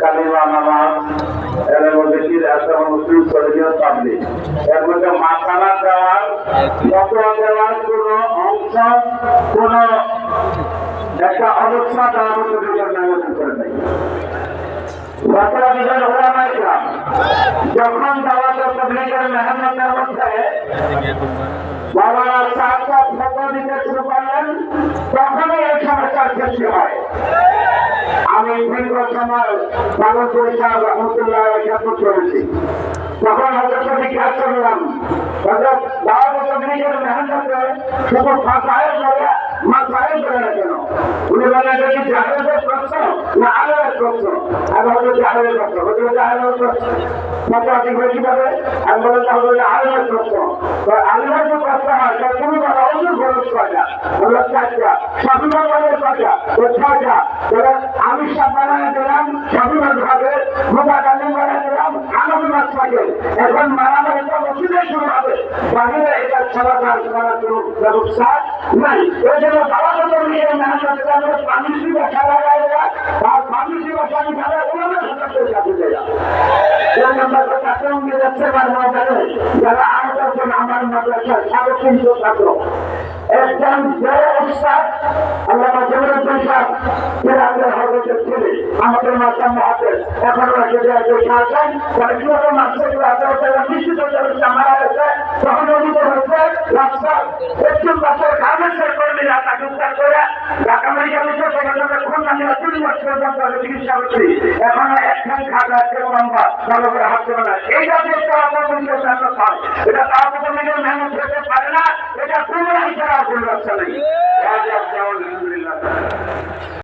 কালিমা নামাজ মধ্যে কি আছে মুসলিম শরীয় তাবলিগ এর মধ্যে মাথানা দেওয়ার মত দেওয়ার কোন অংশ যখন দাওয়াত তবলিগের মেহনতের মধ্যে তখনই এই সমস্যার সৃষ্টি হয়। দীর্ঘ সময় পালন পরীক্ষা রহমতুল্লাহ ঠাকুর করেছি তখন হজরত জিজ্ঞাসা করলাম হজরত দাওয়াত তবলিগের মেহনতে শুধু ফাঁসায় করে মাথায় করে না কেন উনি বলেন এটা কি জাহেদের প্রশ্ন না আলের প্রশ্ন আমি হজরত জাহেদের প্রশ্ন হজরত জাহেদের প্রশ্ন মাত্রা ঠিক কীভাবে আমি বলেন তাহলে আলের প্রশ্ন আলের যে হয় বানায় দিলাম স্বাভিমান ভাবে মোটা গান্ধী বানায় দিলাম আনন্দ মাছ থাকে এখন মারামারি তো ওষুধে শুরু হবে বাহিরে এটা সমাধান করার কোনো ব্যবস্থা নাই ওই জন্য বাবা তো নিয়ে পানিশি বাসা লাগাই দেওয়া আর পানিশি বাসা নিয়ে ওনাদের সাথে পারব যারা আমার মাদ্রাসার সাড়ে তিনশো ছাত্র একজন বড় উৎসাহ আল্লাহ সিরাজের ছেলে আমাদের মাতা মহাদেশ এখন রাখে দেওয়া যে আছেন তারা কীভাবে আঠারো নিশ্চিত মারা গেছে। তখন অভিযোগ হচ্ছে, রাস্তা একজন বাসের গার্মেন্টসের কর্মীরা তাকে উদ্ধার করে। ঢাকা মেডিকেল সেখানে খুন আমি তিন চিকিৎসা করছি। এখন একখান খাট আছে লম্বা ভালো করে হাত দেবে না এই জাতীয় এটা তার নিজের মেহনত হতে পারে না। এটা কোনো আর কোনো ব্যবসা নেই।